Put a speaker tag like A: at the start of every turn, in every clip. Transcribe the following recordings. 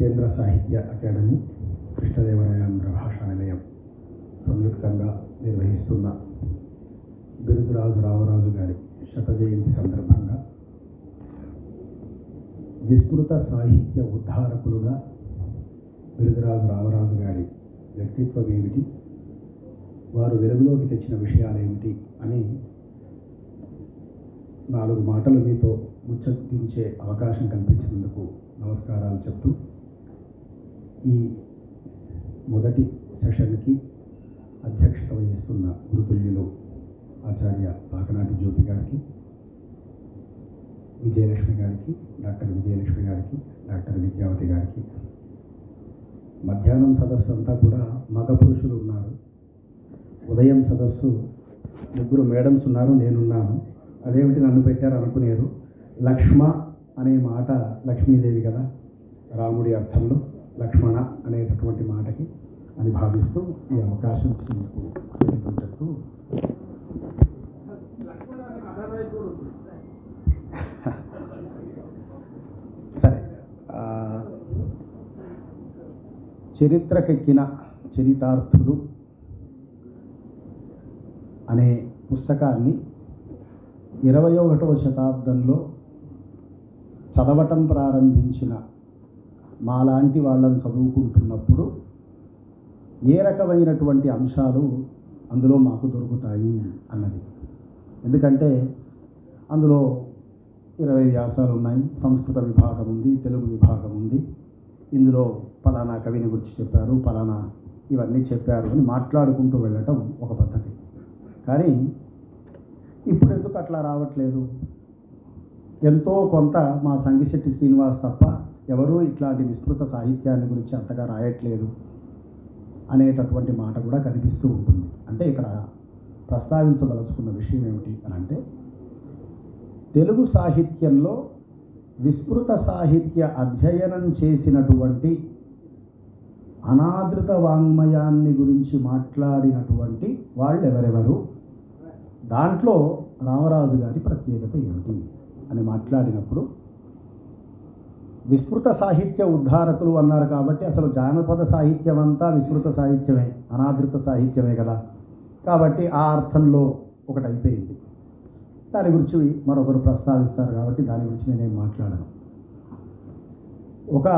A: కేంద్ర సాహిత్య అకాడమీ కృష్ణదేవరాయాంధ్ర భాషా నిలయం సంయుక్తంగా నిర్వహిస్తున్న బిరుదురాజు రామరాజు గారి శత జయంతి సందర్భంగా విస్తృత సాహిత్య ఉద్ధారకులుగా బిరుదురాజు రామరాజు గారి వ్యక్తిత్వం ఏమిటి వారు వెలుగులోకి తెచ్చిన విషయాలేమిటి? అని నాలుగు మాటలు మీతో ముచ్చటించే అవకాశం కల్పించినందుకు నమస్కారాలు చెప్తూ ఈ మొదటి సెషన్కి అధ్యక్షత వహిస్తున్న గురుతుల్యులు ఆచార్య పాకనాటి జ్యోతి గారికి విజయలక్ష్మి గారికి డాక్టర్ విజయలక్ష్మి గారికి డాక్టర్ విద్యావతి గారికి. మధ్యాహ్నం సదస్సు అంతా కూడా మగ పురుషులు ఉన్నారు. ఉదయం సదస్సు ముగ్గురు మేడమ్స్ ఉన్నారు నేనున్నాను. అదేమిటి నన్ను పెట్టారు అనుకునేరు లక్ష్మ అనే మాట లక్ష్మీదేవి కదా రాముడి అర్థంలో. లక్ష్మణ అనేటటువంటి మాటకి అని భావిస్తూ ఈ అవకాశం ఇచ్చినందుకు చెప్తూ సరే చరిత్రకెక్కిన చరితార్థులు అనే పుస్తకాన్ని ఇరవై ఒకటవ శతాబ్దంలో చదవటం ప్రారంభించిన మాలాంటి వాళ్ళని చదువుకుంటున్నప్పుడు ఏ రకమైనటువంటి అంశాలు అందులో మాకు దొరుకుతాయి అన్నది. ఎందుకంటే అందులో ఇరవై వ్యాసాలు ఉన్నాయి సంస్కృత విభాగం ఉంది తెలుగు విభాగం ఉంది. ఇందులో పలానా కవిని గురించి చెప్పారు పలానా ఇవన్నీ చెప్పారు అని మాట్లాడుకుంటూ వెళ్ళటం ఒక పద్ధతి. కానీ ఇప్పుడు ఎందుకు అట్లా రావట్లేదు? ఎంతో కొంత మా సంగిశెట్టి శ్రీనివాస్ తప్ప ఎవరూ ఇట్లాంటి విస్తృత సాహిత్యాన్ని గురించి అంతగా రాయట్లేదు అనేటటువంటి మాట కూడా కనిపిస్తూ ఉంటుంది. అంటే ఇక్కడ ప్రస్తావించదలుచుకున్న విషయం ఏమిటి అని అంటే తెలుగు సాహిత్యంలో విస్తృత సాహిత్య అధ్యయనం చేసినటువంటి అనాదృత వాంగ్మయాన్ని గురించి మాట్లాడినటువంటి వాళ్ళు ఎవరెవరు దాంట్లో రామరాజు గారి ప్రత్యేకత ఏమిటి అని మాట్లాడినప్పుడు విస్తృత సాహిత్య ఉద్ధారకులు అన్నారు కాబట్టి అసలు జానపద సాహిత్యం అంతా విస్తృత సాహిత్యమే అనాదృత సాహిత్యమే కదా. కాబట్టి ఆ అర్థంలో ఒకటి అయిపోయింది దాని గురించి మరొకరు ప్రస్తావిస్తారు కాబట్టి దాని గురించి నేనేం మాట్లాడను. ఒక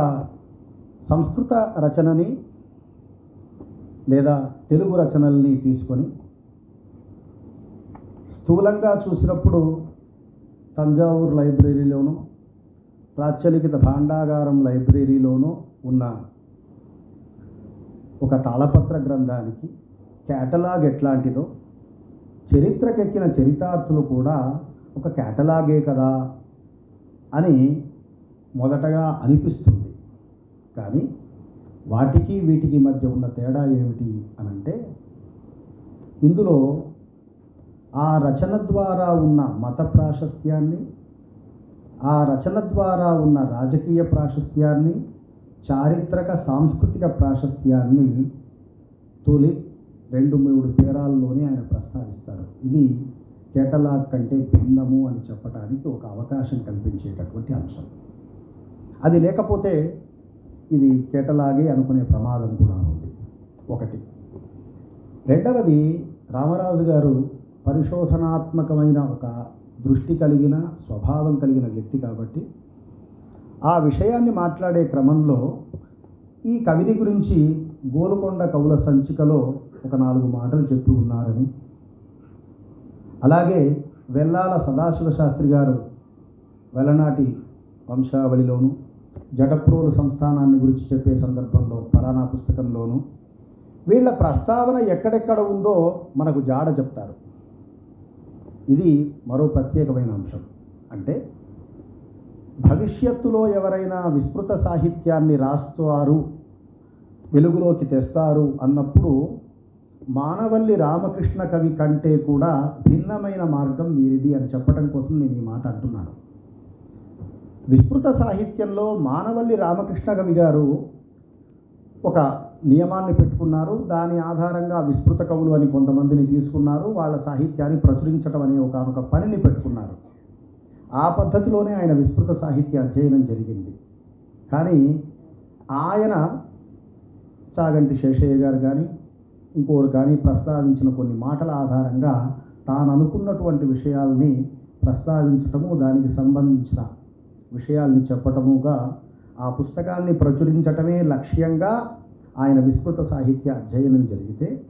A: సంస్కృత రచనని లేదా తెలుగు రచనల్ని తీసుకొని స్థూలంగా చూసినప్పుడు తంజావూరు లైబ్రరీలోనూ ప్రాచలికిత భాండాగారం లైబ్రరీలోనూ ఉన్న ఒక తాళపత్ర గ్రంథానికి క్యాటలాగ్ ఎట్లాంటిదో చరిత్రకెక్కిన చరితార్థులు కూడా ఒక క్యాటలాగే కదా అని మొదటగా అనిపిస్తుంది. కానీ వాటికి వీటికి మధ్య ఉన్న తేడా ఏమిటి అనంటే ఇందులో ఆ రచన ద్వారా ఉన్న మత ప్రాశస్త్యాన్ని ఆ రచన ద్వారా ఉన్న రాజకీయ ప్రాశస్త్యాన్ని చారిత్రక సాంస్కృతిక ప్రాశస్త్యాన్ని తొలి రెండు మూడు పేరాల్లోనే ఆయన ప్రస్తావిస్తారు. ఇది కేటలాగ్ కంటే భిన్నము అని చెప్పడానికి ఒక అవకాశం కల్పించేటటువంటి అంశం. అది లేకపోతే ఇది కేటలాగే అనుకునే ప్రమాదం కూడా ఉంది. ఒకటి. రెండవది రామరాజు గారు పరిశోధనాత్మకమైన ఒక దృష్టి కలిగిన స్వభావం కలిగిన వ్యక్తి కాబట్టి ఆ విషయాన్ని మాట్లాడే క్రమంలో ఈ కవిని గురించి గోలుకొండ కవుల సంచికలో ఒక నాలుగు మాటలు చెప్తూ ఉన్నారని. అలాగే వెల్లాల సదాశివ శాస్త్రి గారు వెలనాటి వంశావళిలోను జటప్రోలు సంస్థానాన్ని గురించి చెప్పే సందర్భంలో పలానా పుస్తకంలోను వీళ్ళ ప్రస్తావన ఎక్కడెక్కడ ఉందో మనకు జాడ చెప్తారు. ఇది మరో ప్రత్యేకమైన అంశం. అంటే భవిష్యత్తులో ఎవరైనా విస్తృత సాహిత్యాన్ని రాస్తారు వెలుగులోకి తెస్తారు అన్నప్పుడు మానవల్లి రామకృష్ణ కవి కంటే కూడా భిన్నమైన మార్గం వీరిది అని చెప్పడం కోసం నేను ఈ మాట అంటున్నాను. విస్తృత సాహిత్యంలో మానవల్లి రామకృష్ణ కవి గారు ఒక నియమాన్ని పెట్టుకున్నారు. దాని ఆధారంగా విస్తృత కవులు అని కొంతమందిని తీసుకున్నారు. వాళ్ళ సాహిత్యాన్ని ప్రచురించడం అనే ఒక ఒక పనిని పెట్టుకున్నారు. ఆ పద్ధతిలోనే ఆయన విస్తృత సాహిత్య అధ్యయనం జరిగింది. కానీ ఆయన చాగంటి శేషయ్య గారు కానీ ఇంకోరు కానీ ప్రస్తావించిన కొన్ని మాటల ఆధారంగా తాను అనుకున్నటువంటి విషయాల్ని ప్రస్తావించటము దానికి సంబంధించిన విషయాల్ని చెప్పటముగా ఆ పుస్తకాన్ని ప్రచురించటమే లక్ష్యంగా ఆయన విస్తృత సాహిత్య అధ్యయనం జరిగితే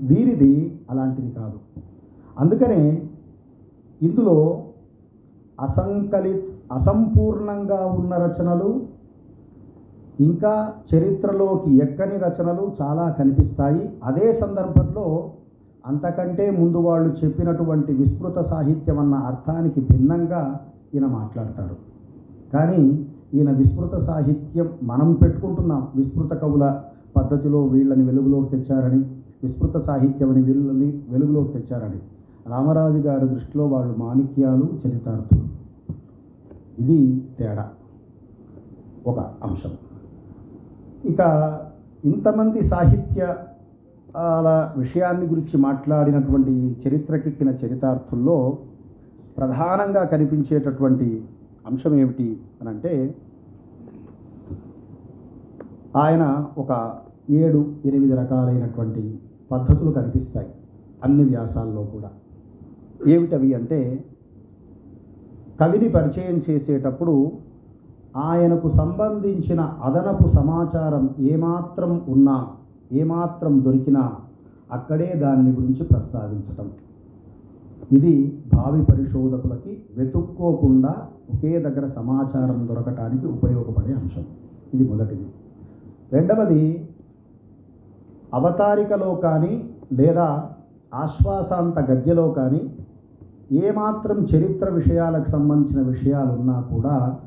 A: వీరిది అలాంటిది కాదు. అందుకనే ఇందులో అసంకలిత్ అసంపూర్ణంగా ఉన్న రచనలు ఇంకా చరిత్రలోకి ఎక్కని రచనలు చాలా కనిపిస్తాయి. అదే సందర్భంలో అంతకంటే ముందు వాళ్ళు చెప్పినటువంటి విస్తృత సాహిత్యం అన్న అర్థానికి భిన్నంగా ఈయన మాట్లాడతారు. కానీ ఈయన విస్తృత సాహిత్యం మనం పెట్టుకుంటున్నాం. విస్తృత కవుల పద్ధతిలో వీళ్ళని వెలుగులోకి తెచ్చారని విస్తృత సాహిత్యం అని వీళ్ళని వెలుగులోకి తెచ్చారని రామరాజు గారి దృష్టిలో వాళ్ళు మాణిక్యాలు చరితార్థులు ఇది తేడా. ఒక అంశం. ఇక ఇంతమంది సాహిత్య విషయాన్ని గురించి మాట్లాడినటువంటి చరిత్రకెక్కిన చరితార్థుల్లో ప్రధానంగా కనిపించేటటువంటి అంశం ఏమిటి అని అంటే ఆయన ఒక ఏడు ఎనిమిది రకాలైనటువంటి పద్ధతులు కనిపిస్తాయి. అన్ని వ్యాసాల్లో కూడా. ఏమిటవి అంటే కవిని పరిచయం చేసేటప్పుడు ఆయనకు సంబంధించిన అదనపు సమాచారం ఏమాత్రం ఉన్నా ఏమాత్రం దొరికినా అక్కడే దాన్ని గురించి ప్రస్తావించటం. ఇది భావి పరిశోధకులకి వెతుక్కోకుండా ఒకే దగ్గర సమాచారం దొరకటానికి ఉపయోగపడే అంశం. ఇది మొదటిది. రెండవది అవతారికలో కానీ లేదా ఆశ్వాసాంత గద్యలో కానీ ఏమాత్రం చరిత్ర విషయాలకు సంబంధించిన విషయాలు ఉన్నా కూడా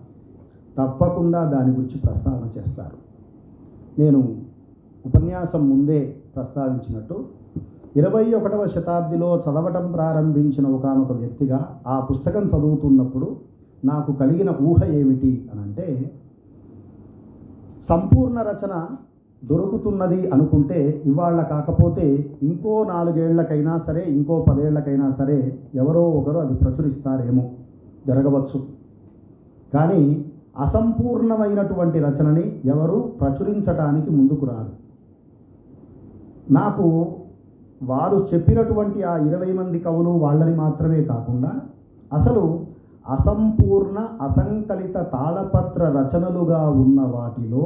A: తప్పకుండా దాని గురించి ప్రస్తావన చేస్తారు. నేను ఉపన్యాసం ముందే ప్రస్తావించినట్టు ఇరవై ఒకటవ శతాబ్దిలో చదవటం ప్రారంభించిన ఒకనొక వ్యక్తిగా ఆ పుస్తకం చదువుతున్నప్పుడు నాకు కలిగిన ఊహ ఏమిటి అని అంటే సంపూర్ణ రచన దొరుకుతున్నది అనుకుంటే ఇవాళ కాకపోతే ఇంకో నాలుగేళ్ళకైనా సరే ఇంకో పదేళ్ళకైనా సరే ఎవరో ఒకరు అది ప్రచురిస్తారేమో. జరగవచ్చు. కానీ అసంపూర్ణమైనటువంటి రచనని ఎవరు ప్రచురించటానికి ముందుకు రారు. నాకు వారు చెప్పినటువంటి ఆ ఇరవై మంది కవులు వాళ్ళని మాత్రమే కాకుండా అసలు అసంపూర్ణ అసంకలిత తాళపత్ర రచనలుగా ఉన్న వాటిలో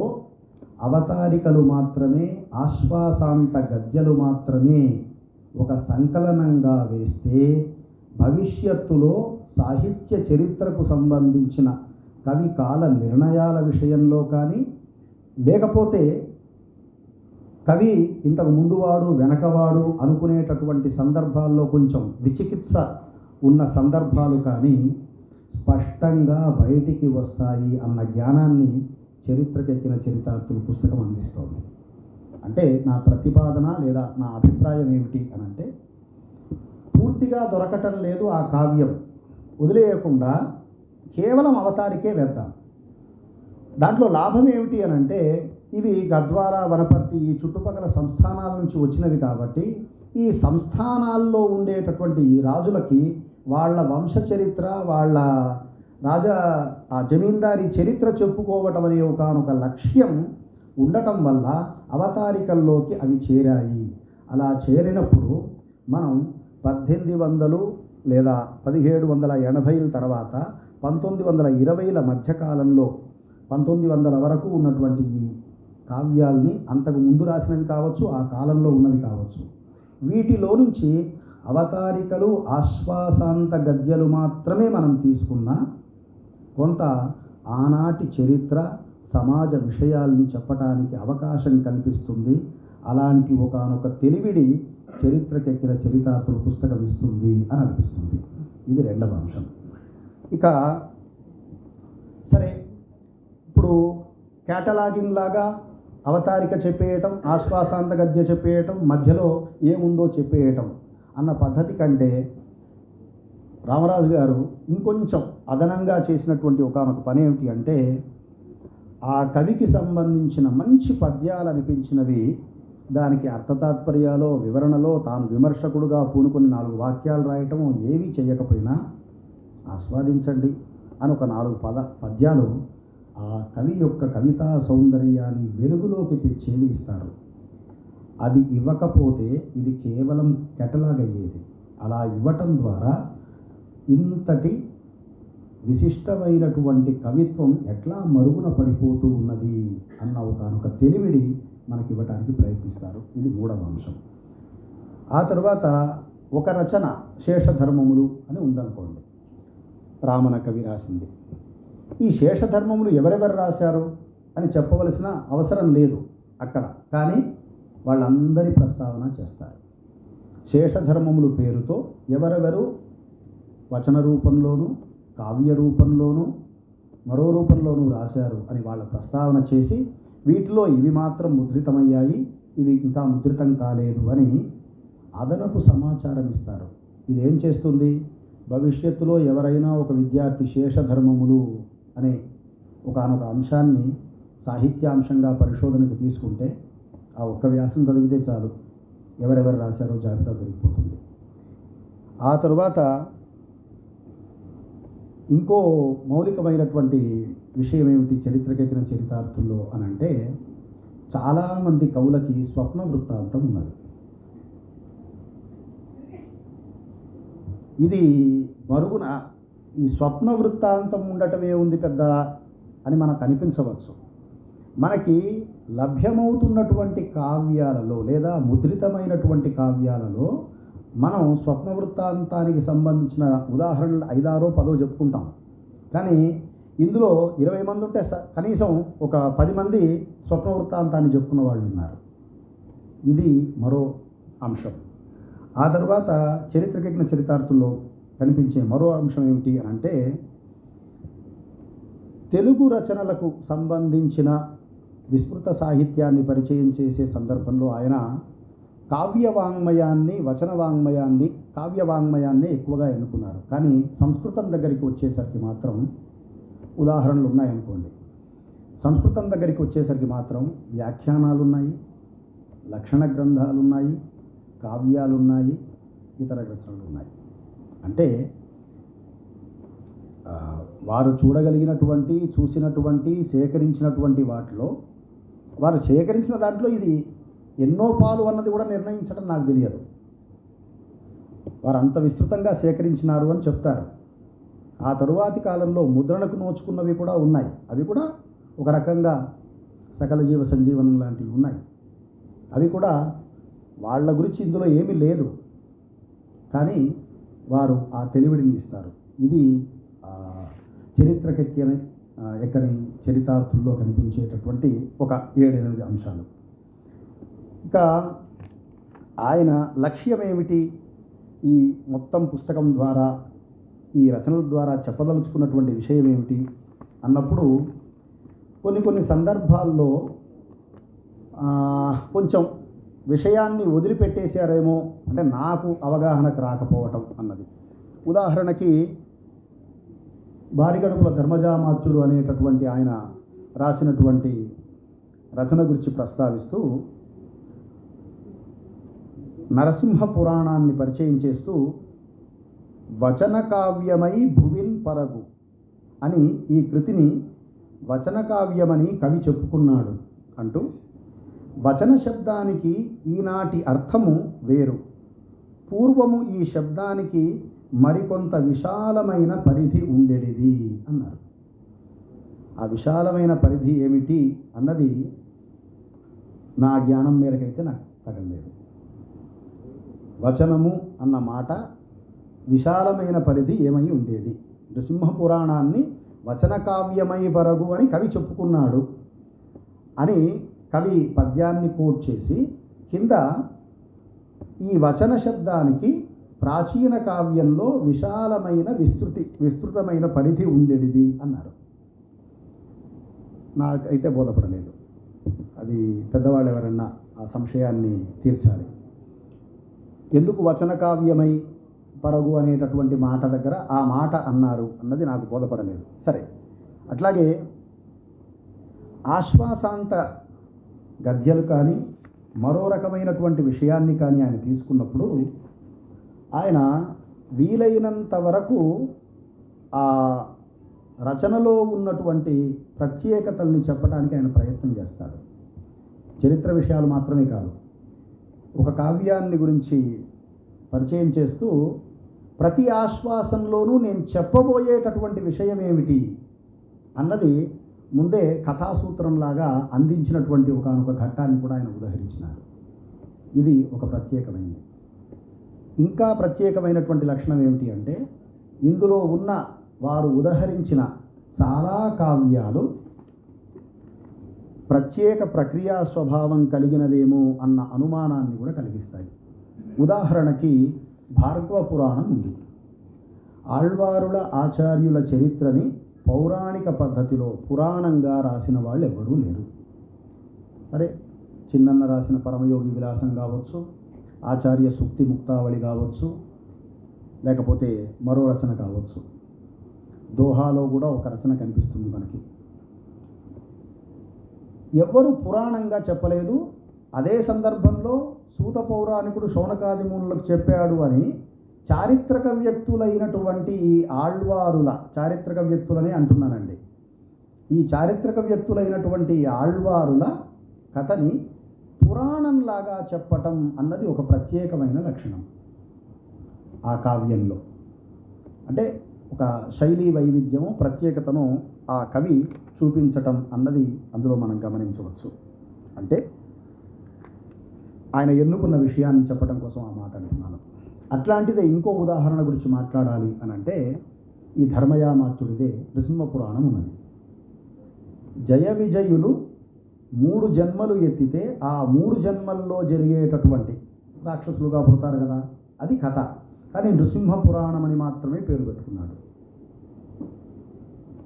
A: అవతారికలు మాత్రమే ఆశ్వాసాంత గద్యలు మాత్రమే ఒక సంకలనంగా వేస్తే భవిష్యత్తులో సాహిత్య చరిత్రకు సంబంధించిన కవి కాల నిర్ణయాల విషయంలో కానీ లేకపోతే కవి ఇంతకు ముందువాడు వెనకవాడు అనుకునేటటువంటి సందర్భాల్లో కొంచెం విచికిత్స ఉన్న సందర్భాలు కానీ స్పష్టంగా బయటికి వస్తాయి అన్న జ్ఞానాన్ని చరిత్రకెక్కిన చరితార్థులు పుస్తకం అందిస్తోంది. అంటే నా ప్రతిపాదన లేదా నా అభిప్రాయం ఏమిటి అని అంటే పూర్తిగా దొరకటం లేదు ఆ కావ్యం. వదిలేయకుండా కేవలం అవతారికే వేద్దాం. దాంట్లో లాభం ఏమిటి అని అంటే ఇవి గద్వార వనపర్తి ఈ చుట్టుపక్కల సంస్థానాల నుంచి వచ్చినవి కాబట్టి ఈ సంస్థానాల్లో ఉండేటటువంటి ఈ రాజులకి వాళ్ళ వంశ చరిత్ర వాళ్ళ రాజా ఆ జమీందారి చరిత్ర చెప్పుకోవటం అనే ఒకనొక లక్ష్యం ఉండటం వల్ల అవతారికల్లోకి అవి చేరాయి. అలా చేరినప్పుడు మనం పద్దెనిమిది వందలు లేదా పదిహేడు వందల ఎనభైల తర్వాత పంతొమ్మిది వందల ఇరవైల మధ్యకాలంలో పంతొమ్మిది వందల వరకు ఉన్నటువంటి ఈ కావ్యాల్ని అంతకు ముందు రాసినవి కావచ్చు ఆ కాలంలో ఉన్నవి కావచ్చు. వీటిలో నుంచి అవతారికలు ఆశ్వాసాంత గద్యలు మాత్రమే మనం తీసుకున్నా కొంత ఆనాటి చరిత్ర సమాజ విషయాల్ని చెప్పటానికి అవకాశం కల్పిస్తుంది. అలాంటి ఒకనొక తెలివిడి చరిత్రకెక్కిన చరితార్థుల పుస్తకం ఇస్తుంది అని అనిపిస్తుంది. ఇది రెండవ అంశం. ఇక సరే ఇప్పుడు క్యాటలాగింగ్ లాగా అవతారిక చెప్పేయటం ఆశ్వాసాంత గద్య చెప్పేయటం మధ్యలో ఏముందో చెప్పేయటం అన్న పద్ధతి కంటే రామరాజు గారు ఇంకొంచెం అదనంగా చేసినటువంటి ఒకనొక పని ఏమిటి అంటే ఆ కవికి సంబంధించిన మంచి పద్యాలు అనిపించినవి దానికి అర్థతాత్పర్యాలో వివరణలో తాను విమర్శకుడుగా పూనుకొని నాలుగు వాక్యాలు రాయటం ఏమీ చేయకపోయినా ఆస్వాదించండి అని ఒక నాలుగు పద పద్యాలు ఆ కవి యొక్క కవితా సౌందర్యాన్ని వెలుగులోకి తెచ్చేవి ఇస్తారు? అది ఇవ్వకపోతే ఇది కేవలం కెటలాగ్ అయ్యేది అలా ఇవ్వటం ద్వారా ఇంతటి విశిష్టమైనటువంటి కవిత్వం ఎట్లా మరుగున పడిపోతూ ఉన్నది అన్న ఒక తెలివిడి మనకి ఇవ్వటానికి ప్రయత్నిస్తారు. ఇది మూడవ అంశం. ఆ తర్వాత ఒక రచన శేషధర్మములు అని ఉందనుకోండి. రామణ కవి రాసింది. ఈ శేషధర్మములు ఎవరెవరు రాశారు అని చెప్పవలసిన అవసరం లేదు అక్కడ. కానీ వాళ్ళందరి ప్రస్తావన చేస్తారు. శేషధర్మములు పేరుతో ఎవరెవరు వచన రూపంలోనూ కావ్య రూపంలోనూ మరో రూపంలోనూ రాశారు అని వాళ్ళ ప్రస్తావన చేసి వీటిలో ఇవి మాత్రం ముద్రితమయ్యాయి ఇవి ఇంకా ముద్రితం కాలేదు అని అదనపు సమాచారం ఇస్తారు. ఇది ఏం చేస్తుంది? భవిష్యత్తులో ఎవరైనా ఒక విద్యార్థి శేషధర్మములు అనే ఒకనొక అంశాన్ని సాహిత్యాంశంగా పరిశోధనకు తీసుకుంటే ఆ ఒక్క వ్యాసం చదివితే చాలు. ఎవరెవరు రాశారో జాబితా దొరికిపోతుంది. ఆ తరువాత ఇంకో మౌలికమైనటువంటి విషయం ఏమిటి చరిత్రకెక్కిన చరితార్థుల్లో అని అంటే చాలామంది కవులకి స్వప్న వృత్తాంతం ఉన్నది. ఇది మరుగున ఈ స్వప్న వృత్తాంతం ఉండటమే ఉంది పెద్ద అని మనకు అనిపించవచ్చు. మనకి లభ్యమవుతున్నటువంటి కావ్యాలలో లేదా ముద్రితమైనటువంటి కావ్యాలలో మనం స్వప్న వృత్తాంతానికి సంబంధించిన ఉదాహరణలు ఐదారో పదో చెప్పుకుంటాం. కానీ ఇందులో ఇరవై మంది ఉంటే స- కనీసం ఒక పది మంది స్వప్న వృత్తాంతాన్ని చెప్పుకున్న వాళ్ళు ఉన్నారు. ఇది మరో అంశం. ఆ తర్వాత చరిత్రకెక్కిన చరితార్థుల్లో కనిపించే మరో అంశం ఏమిటి అని అంటే తెలుగు రచనలకు సంబంధించిన విస్తృత సాహిత్యాన్ని పరిచయం చేసే సందర్భంలో ఆయన కావ్య వాంగ్మయాన్ని వచన వాంగ్మయాన్ని కావ్య వాంగ్మయాన్ని ఎక్కువగా ఎన్నుకున్నారు. కానీ సంస్కృతం దగ్గరికి వచ్చేసరికి మాత్రం ఉదాహరణలు ఉన్నాయనుకోండి. సంస్కృతం దగ్గరికి వచ్చేసరికి మాత్రం వ్యాఖ్యానాలు ఉన్నాయి లక్షణ గ్రంథాలు ఉన్నాయి కావ్యాలు ఉన్నాయి ఇతర రచనలు ఉన్నాయి అంటే వారు చూడగలిగినటువంటి చూసినటువంటి సేకరించినటువంటి వాటిలో వారు సేకరించిన దాంట్లో ఇది ఎన్నో పాలు అన్నది కూడా నిర్ణయించడం నాకు తెలియదు. వారు అంత విస్తృతంగా సేకరించినారు అని చెప్తారు. ఆ తరువాతి కాలంలో ముద్రణకు నోచుకున్నవి కూడా ఉన్నాయి. అవి కూడా ఒక రకంగా సకల జీవ సంజీవనం లాంటివి ఉన్నాయి. అవి కూడా వాళ్ళ గురించి ఇందులో ఏమీ లేదు. కానీ వారు ఆ తెలివిడిని ఇస్తారు. ఇది చరిత్రకెక్కని ఎక్కని చరితార్థుల్లో కనిపించేటటువంటి ఒక ఏడెనిమిది అంశాలు. ఇంకా ఆయన లక్ష్యం ఏమిటి? ఈ మొత్తం పుస్తకం ద్వారా ఈ రచనల ద్వారా చెప్పదలుచుకున్నటువంటి విషయం ఏమిటి? అన్నప్పుడు కొన్ని కొన్ని సందర్భాల్లో కొంచెం విషయాన్ని వదిలిపెట్టేశారేమో అంటే నాకు అవగాహనకు రాకపోవటం అన్నది. ఉదాహరణకి భారీగడుపుల ధర్మజామాత్యుడు అనేటటువంటి ఆయన రాసినటువంటి రచన గురించి ప్రస్తావిస్తూ నరసింహ పురాణాన్ని పరిచయం చేస్తూ వచన కావ్యమై భువిన్ పరగు అని ఈ కృతిని వచన కావ్యమని కవి చెప్పుకున్నాడు అంటూ వచన శబ్దానికి ఈనాటి అర్థము వేరు. పూర్వము ఈ శబ్దానికి మరికొంత విశాలమైన పరిధి ఉండేది అన్నారు. ఆ విశాలమైన పరిధి ఏమిటి అన్నది నా జ్ఞానం మేరకైతే నాకు తగలేదు. వచనము అన్న మాట విశాలమైన పరిధి ఏమై ఉండేది. నృసింహపురాణాన్ని వచన కావ్యమై వరగు అని కవి చెప్పుకున్నాడు. అని కవి పద్యాన్ని పూర్తి చేసి కింద ఈ వచన శబ్దానికి ప్రాచీన కావ్యంలో విశాలమైన విస్తృతి విస్తృతమైన పరిధి ఉండేది అన్నారు. నాకైతే బోధపడలేదు. అది పెద్దవాళ్ళు ఎవరన్నా ఆ సంశయాన్ని తీర్చాలి. ఎందుకు వచన కావ్యమై పరగు అనేటటువంటి మాట దగ్గర ఆ మాట అన్నారు అన్నది నాకు బోధపడలేదు. సరే అట్లాగే ఆశ్వాసాంత గద్యలు కానీ మరో రకమైనటువంటి విషయాన్ని కానీ ఆయన తీసుకున్నప్పుడు ఆయన వీలైనంత వరకు ఆ రచనలో ఉన్నటువంటి ప్రత్యేకతల్ని చెప్పడానికి ఆయన ప్రయత్నం చేస్తాడు. చరిత్ర విషయాలు మాత్రమే కాదు. ఒక కావ్యాన్ని గురించి పరిచయం చేస్తూ ప్రతి ఆశ్వాసంలోనూ నేను చెప్పబోయేటటువంటి విషయం ఏమిటి అన్నది ముందే కథాసూత్రంలాగా అందించినటువంటి ఒకనొక ఘట్టాన్ని కూడా ఆయన ఉదహరించినారు. ఇది ఒక ప్రత్యేకమైనది. ఇంకా ప్రత్యేకమైనటువంటి లక్షణం ఏమిటి అంటే ఇందులో ఉన్న వారు ఉదహరించిన చాలా కావ్యాలు ప్రత్యేక ప్రక్రియా స్వభావం కలిగినవేమో అన్న అనుమానాన్ని కూడా కలిగిస్తాయి. ఉదాహరణకి భార్గవ పురాణం ఉంది. ఆళ్వారుల ఆచార్యుల చరిత్రని పౌరాణిక పద్ధతిలో పురాణంగా రాసిన వాళ్ళు ఎవరూ లేరు. సరే చిన్నన్న రాసిన పరమయోగి విలాసం కావచ్చు ఆచార్య సూక్తి ముక్తావళి కావచ్చు లేకపోతే మరో రచన కావచ్చు. దోహాలో కూడా ఒక రచన కనిపిస్తుంది మనకి. ఎవ్వరు పురాణంగా చెప్పలేదు. అదే సందర్భంలో సూత పౌరాణికుడు శౌనకాదిమునులకు చెప్పాడు అని చారిత్రక వ్యక్తులైనటువంటి ఈ ఆళ్వారుల చారిత్రక వ్యక్తులనే అంటున్నానండి. ఈ చారిత్రక వ్యక్తులైనటువంటి ఆళ్వారుల కథని పురాణంలాగా చెప్పటం అన్నది ఒక ప్రత్యేకమైన లక్షణం ఆ కావ్యంలో. అంటే ఒక శైలి వైవిధ్యము ప్రత్యేకతను ఆ కవి చూపించటం అన్నది అందులో మనం గమనించవచ్చు. అంటే ఆయన ఎన్నుకున్న విషయాన్ని చెప్పడం కోసం ఆ మాట అంటున్నాను. అట్లాంటిదే ఇంకో ఉదాహరణ గురించి మాట్లాడాలి అని అంటే ఈ ధర్మయామాత్యుడిదే నృసింహ పురాణం ఉన్నది. జయ విజయులు మూడు జన్మలు ఎత్తితే ఆ మూడు జన్మల్లో జరిగేటటువంటి రాక్షసులుగా పుడతారు కదా అది కథ. కానీ నృసింహ పురాణం అని మాత్రమే పేరు పెట్టుకున్నాడు.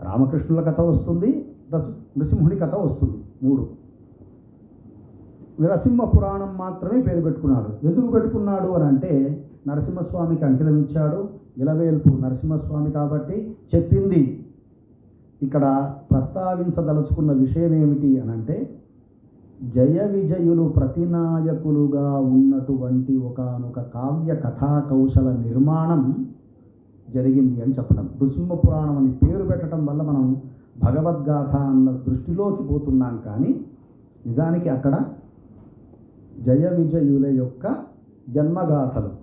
A: రామకృష్ణుల కథ వస్తుంది నృసింహుడి కథ వస్తుంది మూడు. నరసింహ పురాణం మాత్రమే పేరు పెట్టుకున్నాడు. ఎందుకు పెట్టుకున్నాడు అని అంటే నరసింహస్వామికి అంకితం ఇచ్చాడు. ఇలవేల్పు నరసింహస్వామి కాబట్టి చెప్పింది. ఇక్కడ ప్రస్తావించదలుచుకున్న విషయం ఏమిటి అని అంటే జయ విజయులు ప్రతినాయకులుగా ఉన్నటువంటి ఒకనొక కావ్య కథా కౌశల నిర్మాణం జరిగింది అని చెప్పడం. నృసింహ పురాణం అని పేరు పెట్టడం వల్ల మనం భగవద్గాథ అన్న దృష్టిలోకి పోతున్నాం కానీ నిజానికి అక్కడ జయ విజయుల యొక్క జన్మగాథలు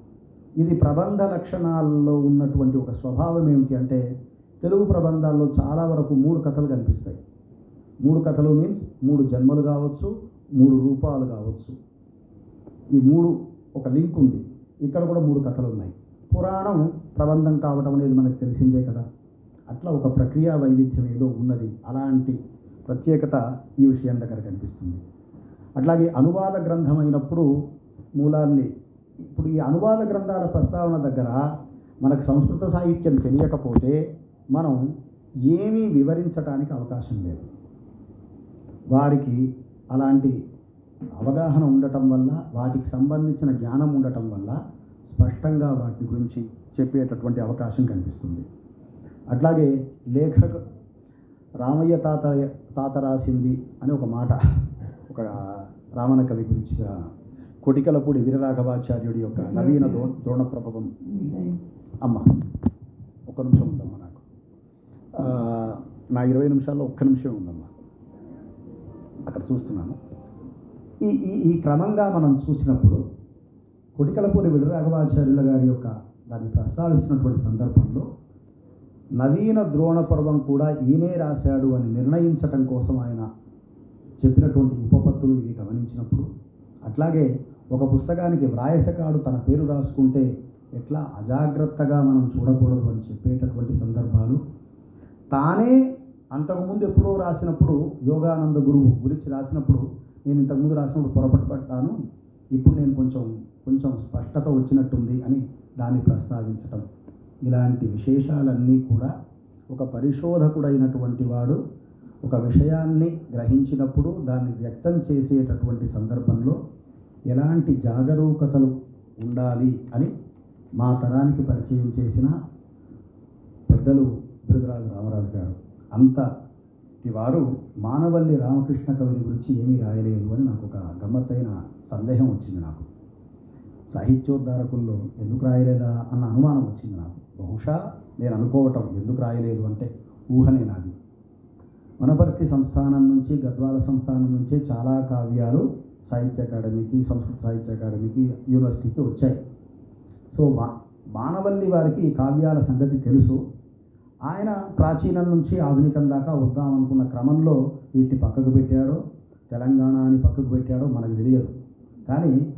A: ఇది ప్రబంధ లక్షణాల్లో ఉన్నటువంటి ఒక స్వభావం ఏమిటి అంటే తెలుగు ప్రబంధాల్లో చాలా వరకు మూడు కథలు కనిపిస్తాయి. మూడు కథలు మీన్స్ మూడు జన్మలు కావచ్చు మూడు రూపాలు కావచ్చు. ఈ మూడు ఒక లింక్ ఉంది. ఇక్కడ కూడా మూడు కథలు ఉన్నాయి. పురాణం ప్రబంధం కావటం అనేది మనకు తెలిసిందే కదా. అట్లా ఒక ప్రక్రియ వైవిధ్యం ఏదో ఉన్నది. అలాంటి ప్రత్యేకత ఈ విషయం దగ్గర కనిపిస్తుంది. అట్లాగే అనువాద గ్రంథం అయినప్పుడు మూలాన్ని ఇప్పుడు ఈ అనువాద గ్రంథాల ప్రస్తావన దగ్గర మనకు సంస్కృత సాహిత్యం తెలియకపోతే మనం ఏమీ వివరించడానికి అవకాశం లేదు. వారికి అలాంటి అవగాహన ఉండటం వల్ల వాటికి సంబంధించిన జ్ఞానం ఉండటం వల్ల స్పష్టంగా వాటి గురించి చెప్పేటటువంటి అవకాశం కనిపిస్తుంది. అట్లాగే లేఖక రామయ్య తాత తాత రాసింది అని ఒక మాట ఒక రావణ కవి గురించి కొటికలపూడి వీరరాఘవాచార్యుడి యొక్క నవీన ద్రో ద్రోణ ప్రభవం అమ్మ ఒక నిమిషం ఉందమ్మా నాకు. నా ఇరవై నిమిషాల్లో ఒక్క నిమిషం ఉందమ్మా. అక్కడ చూస్తున్నాను. ఈ ఈ ఈ క్రమంగా మనం చూసినప్పుడు కొటికలపూరి వీరరాఘవాచార్యుల గారి యొక్క దాన్ని ప్రస్తావిస్తున్నటువంటి సందర్భంలో నవీన ద్రోణ పర్వం కూడా ఈయనే రాశాడు అని నిర్ణయించటం కోసం ఆయన చెప్పినటువంటి ఉపపత్తులు ఇవి గమనించినప్పుడు అట్లాగే ఒక పుస్తకానికి వ్రాయసకాడు తన పేరు రాసుకుంటే ఎట్లా అజాగ్రత్తగా మనం చూడకూడదు అని చెప్పేటటువంటి సందర్భాలు. తానే అంతకుముందు ఎప్పుడో రాసినప్పుడు యోగానంద గురువు గురించి రాసినప్పుడు నేను ఇంతకుముందు రాసినప్పుడు పొరపాటు పడ్డాను. ఇప్పుడు నేను కొంచెం కొంచెం స్పష్టత వచ్చినట్టుంది అని దాన్ని ప్రస్తావించటం. ఇలాంటి విశేషాలన్నీ కూడా ఒక పరిశోధకుడైనటువంటి వాడు ఒక విషయాన్ని గ్రహించినప్పుడు దాన్ని వ్యక్తం చేసేటటువంటి సందర్భంలో ఎలాంటి జాగరూకతలు ఉండాలి అని మా తరానికి పరిచయం చేసిన పెద్దలు బిరుదరాజు రామరాజు గారు. అంతటి వారు మానవల్లి రామకృష్ణ కవిని గురించి ఏమీ రాయలేదు అని నాకు ఒక గమ్మత్తైన సందేహం వచ్చింది నాకు. సాహిత్యోద్ధారకుల్లో ఎందుకు రాయలేదా అన్న అనుమానం వచ్చింది నాకు. బహుశా నేను అనుకోవటం ఎందుకు రాయలేదు అంటే ఊహనే నాది. వనపర్తి సంస్థానం నుంచి గద్వాల సంస్థానం నుంచి చాలా కావ్యాలు సాహిత్య అకాడమీకి సంస్కృత సాహిత్య అకాడమీకి యూనివర్సిటీకి వచ్చాయి. సో మా బాణవల్లి వారికి కావ్యాల సంగతి తెలుసు. ఆయన ప్రాచీనం నుంచి ఆధునికం దాకా వద్దామనుకున్న క్రమంలో వీటిని పక్కకు పెట్టాడో తెలంగాణ అని పక్కకు పెట్టాడో మనకు తెలియదు. కానీ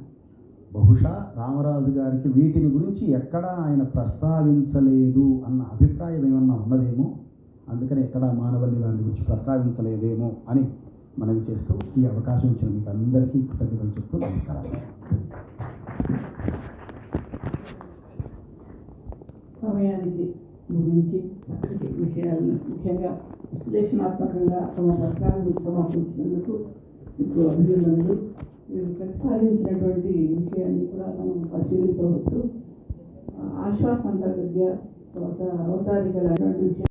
A: బహుశా రామరాజు గారికి వీటిని గురించి ఎక్కడా ఆయన ప్రస్తావించలేదు అన్న అభిప్రాయం ఏమన్నా ఉన్నదేమో? అందుకని ఎక్కడా మానవల్లి వారి గురించి ప్రస్తావించలేదేమో అని మనవి చేస్తూ ఈ అవకాశం ఇచ్చిన మీకు అందరికీ కృతజ్ఞతలు చెప్తూ నమస్కారం.
B: సమయానికి ముగించి చక్కటి విషయాలను ముఖ్యంగా విశ్లేషణాత్మకంగా తమ పత్రాన్ని సమర్పించినందుకు మీకు అభినందనలు. మీరు ప్రతిపాదించినటువంటి విషయాన్ని కూడా మనం పరిశీలించవచ్చు. ఆశ్వాస అంతర్గత్య తర్వాత అవతారికలైనటువంటి విషయం